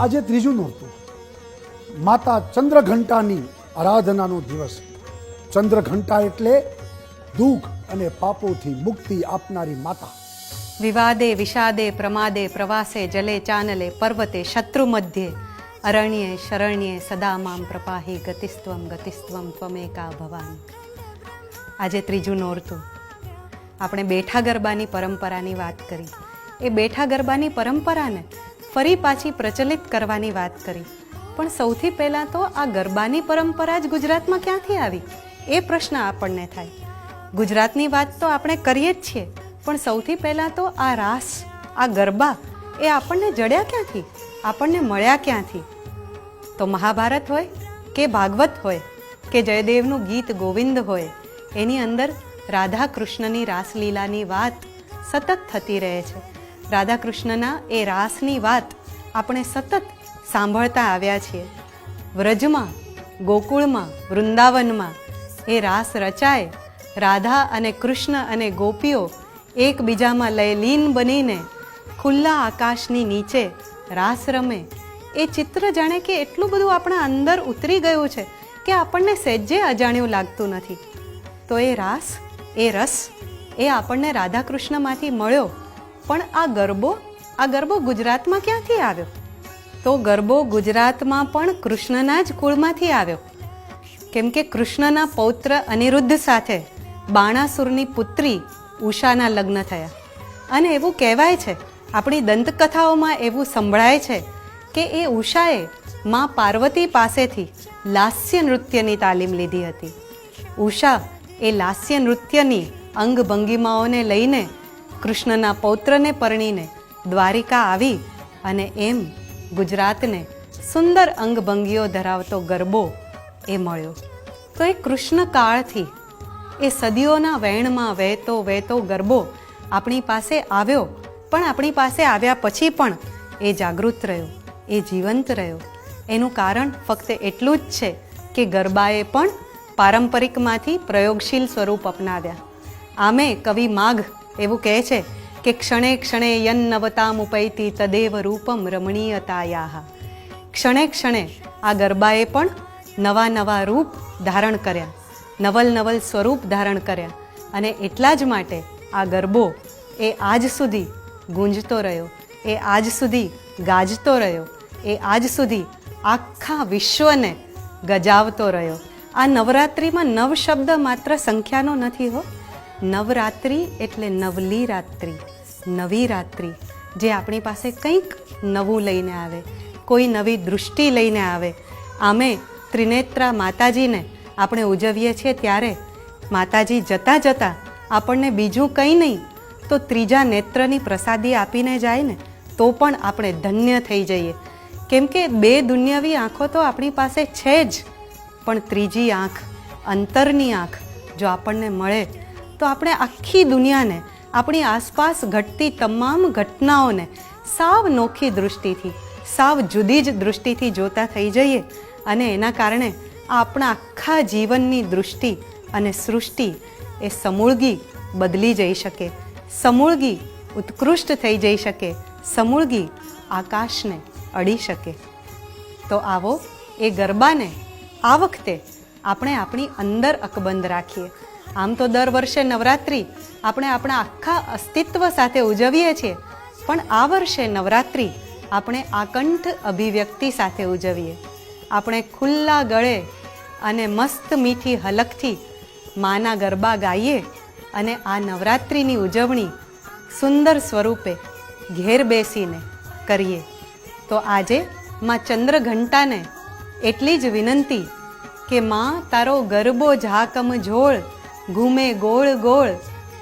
આજે ત્રીજું નહોતું માતા ચંદ્રઘંટાની આરાધનાનો દિવસ. ચંદ્રઘંટા એટલે દુઃખ અને પાપોથી મુક્તિ આપનારી માતા. વિવાદે, વિષાદે, પ્રમાદે, પ્રવાસે, જલે, ચાનલે, પર્વતે, શત્રુ મધ્યે, અરણ્યે, શરણ્યે સદા મામ પ્રપાહી, ગતિસ્ત્વમ ગતિસ્ત્વમ, ત્વમેકા ભવાન. આજે ત્રીજું નોરતું. આપણે બેઠા ગરબાની પરંપરાની વાત કરી. એ બેઠા ગરબાની પરંપરાને ફરી પાછી પ્રચલિત કરવાની વાત કરી. પણ સૌથી પહેલાં તો આ ગરબાની પરંપરા જ ગુજરાતમાં ક્યાંથી આવી? એ પ્રશ્ન આપણને થાય. ગુજરાતની વાત તો આપણે કરીએ જ છીએ, પણ સૌથી પહેલાં તો આ રાસ, આ ગરબા એ આપણને જડ્યા ક્યાંથી? આપણને મળ્યા ક્યાંથી? તો મહાભારત હોય કે ભાગવત હોય કે જયદેવનું ગીત ગોવિંદ હોય, એની અંદર રાધા કૃષ્ણની રાસલીલાની વાત સતત થતી રહે છે. રાધા કૃષ્ણના એ રાસની વાત આપણે સતત સાંભળતા આવ્યા છીએ. વ્રજમાં, ગોકુળમાં, વૃંદાવનમાં એ રાસ રચાય, રાધા અને કૃષ્ણ અને ગોપીઓ એકબીજામાં લયલીન બનીને ખુલ્લા આકાશની નીચે રાસ રમે. એ ચિત્ર જાણે કે એટલું બધું આપણા અંદર ઉતરી ગયું છે કે આપણને સહેજે અજાણ્યું લાગતું નથી. તો એ રાસ, એ રસ એ આપણને રાધા કૃષ્ણમાંથી મળ્યો પણ આ ગરબો આ ગરબો ગુજરાતમાં ક્યાંથી આવ્યો? તો ગરબો ગુજરાતમાં પણ કૃષ્ણના જ કુળમાંથી આવ્યો. કેમ કે કૃષ્ણના પૌત્ર અનિરુદ્ધ સાથે બાણાસુરની પુત્રી ઉષાના લગ્ન થયા. અને એવું કહેવાય છે, આપણી દંતકથાઓમાં એવું સંભળાય છે કે એ ઉષાએ મા પાર્વતી પાસેથી લાસ્ય નૃત્યની તાલીમ લીધી હતી. ઉષા એ લાસ્ય નૃત્યની અંગભંગીમાઓને લઈને કૃષ્ણના પૌત્રને પરણીને દ્વારિકા આવી અને એમ ગુજરાતને સુંદર અંગભંગીઓ ધરાવતો ગરબો એ મળ્યો. તો એ કૃષ્ણ કાળથી એ સદીઓના વેણમાં વહેતો વહેતો ગરબો આપણી પાસે આવ્યો, પણ આપણી પાસે આવ્યા પછી પણ એ જાગૃત રહ્યો, એ જીવંત રહ્યો. એનું કારણ ફક્ત એટલું જ છે કે ગરબાએ પણ પારંપરિકમાંથી પ્રયોગશીલ સ્વરૂપ અપનાવ્યા. આમે કવિ માઘ એવું કહે છે કે ક્ષણે ક્ષણે યન્નવતામ ઉપૈતી તદેવ રૂપમ રમણીયતાયા ક્ષણે ક્ષણે આ ગરબાએ પણ નવા નવા રૂપ ધારણ કર્યા, નવલ નવલ સ્વરૂપ ધારણ કર્યા અને એટલા જ માટે આ ગરબો એ આજ સુધી ગુંજતો રહ્યો, એ આજ સુધી ગાજતો રહ્યો, એ આજ સુધી આખા વિશ્વને ગજાવતો રહ્યો. આ નવરાત્રિમાં નવ શબ્દ માત્ર સંખ્યાનો નથી હો નવરાત્રિ એટલે નવલી રાત્રિ નવી રાત્રિ જે આપણી પાસે કંઈક નવું લઈને આવે, કોઈ નવી દૃષ્ટિ લઈને આવે. આમે ત્રિનેત્રા માતાજીને આપણે ઉજવીએ છીએ ત્યારે માતાજી જતાં જતાં આપણને બીજું કંઈ નહીં, તો ત્રીજા નેત્રની પ્રસાદી આપીને જાય ને, તો પણ આપણે ધન્ય થઈ જઈએ. કેમ કે બે દુનિયાવી આંખો તો આપણી પાસે છે જ, પણ ત્રીજી આંખ અંતરની આંખ જો આપણને મળે તો આપણે આખી દુનિયાને, આપણી આસપાસ ઘટતી તમામ ઘટનાઓને સાવ નોખી દૃષ્ટિથી, સાવ જુદી જ દૃષ્ટિથી જોતા થઈ જઈએ અને એના કારણે આપણા આખા જીવનની દૃષ્ટિ અને સૃષ્ટિ એ સમૂળગી બદલી જઈ શકે, સમૂળગી ઉત્કૃષ્ટ થઈ જઈ શકે, સમૂળગી આકાશને અડી શકે. તો આવો એ ગરબાને આ વખતે આપણે આપણી અંદર અકબંધ રાખીએ. આમ તો દર વર્ષે નવરાત્રિ આપણે આપણા આખા અસ્તિત્વ સાથે ઉજવીએ છીએ. પણ આ વર્ષે નવરાત્રિ આપણે આકંઠ અભિવ્યક્તિ સાથે ઉજવીએ. આપણે ખુલ્લા ગળે અને મસ્ત મીઠી હલકથી માના ગરબા ગાઈએ અને આ નવરાત્રિની ઉજવણી સુંદર સ્વરૂપે ઘેર બેસીને કરીએ. તો આજે માં ચંદ્રઘંટાને એટલી જ વિનંતી કે માં તારો ગરબો ઝાકમ ઝોળ ઘૂમે ગોળ ગોળ,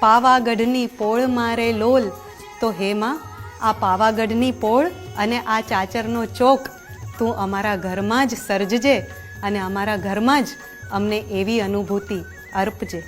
પાવાગઢની પોળ મારે લોલ. તો હેમા આ પાવાગઢની પોળ અને આ ચાચરનો ચોક તું અમારા ઘરમાં જ સર્જજે અને અમારા ઘરમાં જ અમને એવી અનુભૂતિ અર્પજે.